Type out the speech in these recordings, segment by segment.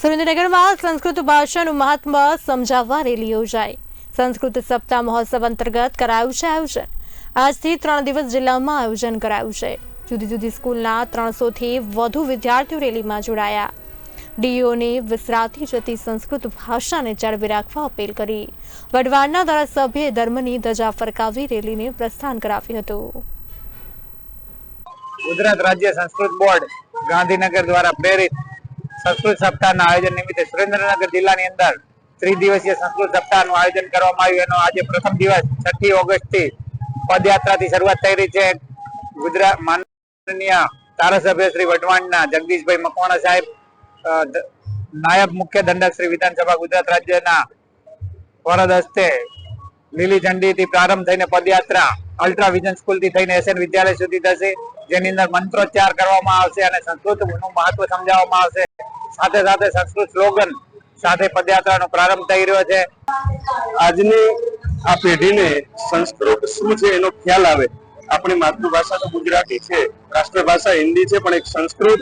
સુરેન્દ્રનગરમાં સંસ્કૃત ભાષાનું મહાત્મ સમજાવવા રેલી યોજાઈ. સંસ્કૃત સપ્તાહ મહોત્સવ અંતર્ગત કરાયું છે આયોજન. આજથી ત્રણ દિવસ જિલ્લામાં આયોજન કરાયું છે. જુદી જુદી સ્કૂલના ત્રણસોથી વધુ વિદ્યાર્થીઓ રેલીમાં જોડાયા. ડીઓને વિસરાતી જતી સંસ્કૃત ભાષાને જાળવી રાખવા અપીલ કરી. વઢવાણના ધારાસભ્યએ ધર્મની ધજા ફરકાવી રેલીને પ્રસ્થાન કરાવ્યું હતું. ગુજરાત રાજ્ય સંસ્કૃત બોર્ડ ગાંધીનગર દ્વારા પ્રેરિત સંસ્કૃત સપ્તાહના આયોજન નિમિત્તે સુરેન્દ્રનગર જિલ્લાની અંદર ત્રિદિવસીય સંસ્કૃત સપ્તાહનું આયોજન કરવામાં આવ્યું. એનો આજે પ્રથમ દિવસ, છઠ્ઠી ઓગસ્ટથી પદયાત્રાથી શરૂઆત થઈ રહી છે. ગુજરાત માનનીય ધારાસભ્ય શ્રી વઢવાણના જગદીશભાઈ મકવાણા સાહેબ નાયબ મુખ્ય દંડક શ્રી વિધાનસભા ગુજરાત રાજ્યના વરદ હસ્તે લીલી ઝંડીથી પ્રારંભ થઈને પદયાત્રા અલ્ટ્રા વિઝન સ્કૂલથી થઈને એસએન વિદ્યાલય સુધી થશે જેની અંદર મંત્રોચ્ચાર કરવામાં આવશે અને સંસ્કૃતનું મહત્વ સમજાવવામાં આવશે. સાથે સાથે સંસ્કૃત સ્લોગન સાથે પદયાત્રાનો પ્રારંભ થઈ રહ્યો છે. આજની આ પેઢીને સંસ્કૃત શું છે એનો ખ્યાલ આવે? આપણી માતૃભાષા તો ગુજરાતી છે, રાષ્ટ્રભાષા હિન્દી છે, પણ એક સંસ્કૃત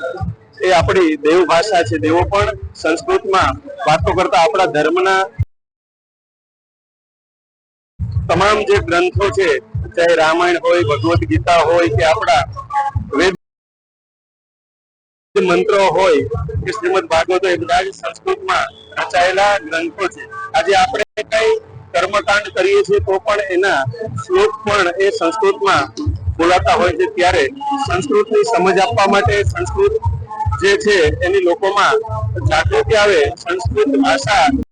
એ આપણી દેવ ભાષા છે. દેવો પણ સંસ્કૃતમાં વાતો કરતા આપણા ધર્મના તમામ જે ગ્રંથો છે, ચાહે રામાયણ હોય, ભગવદ્ ગીતા હોય કે આપણા મંત્રો હોય, કે શ્રીમદ ભાગવતો એ બધા સંસ્કૃતમાં રચાયેલા ગ્રંથો છે. આજે આપણે કઈ કર્મકાંડ કરીએ છીએ તો પણ એના શ્લોક પણ એ સંસ્કૃતમાં બોલાતા હોય છે. ત્યારે સંસ્કૃતની સમજ આપવા માટે સંસ્કૃત જે છે, એની લોકોમાં જાગૃતિ આવે. સંસ્કૃત ભાષા